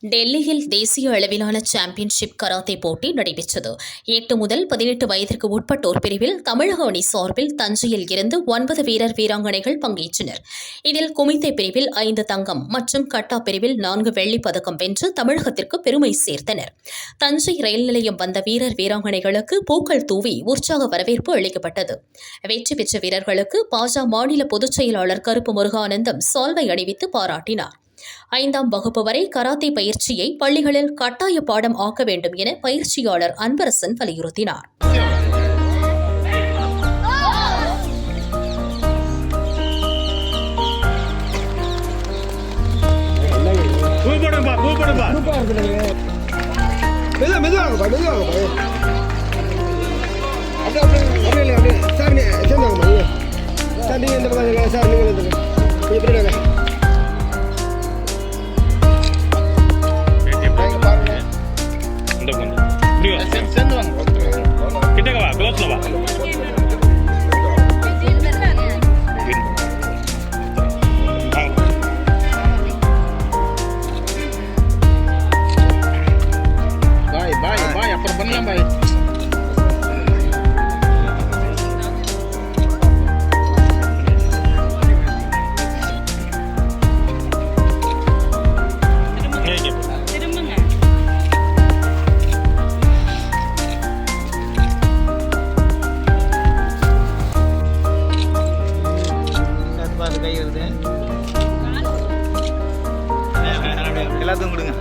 டெல்லியில் தேசிய அளவிலான சாம்பியன்ஷிப் கராத்தே போட்டி நடைபெற்றது. எட்டு முதல் பதினெட்டு வயதிற்கு உட்பட்டோர் பிரிவில் தமிழக அணி சார்பில் தஞ்சையில் இருந்து ஒன்பது வீரர் வீராங்கனைகள் பங்கேற்றனர். இதில் குமித்தை பிரிவில் ஐந்து தங்கம் மற்றும் கட்டா பிரிவில் நான்கு வெள்ளிப் பதக்கம் வென்று தமிழகத்திற்கு பெருமை சேர்த்தனர். தஞ்சை ரயில் நிலையம் வந்த வீரர் வீராங்கனைகளுக்கு பூக்கள் தூவி உற்சாக வரவேற்பு அளிக்கப்பட்டது. வெற்றி பெற்ற வீரர்களுக்கு பாஜ மாநில பொதுச் செயலாளர் கருப்பு முருகானந்தம் சால்வை அணிவித்து பாராட்டினார். ஐந்தாம் வகுப்பு வரை கராத்தே பயிற்சியை பள்ளிகளில் கட்டாய பாடம் ஆக்க வேண்டும் என பயிற்சியாளர் அன்பரசன் வலியுறுத்தினார். பூ போடும்பா எல்லாத்துக்கும் கொடுங்க.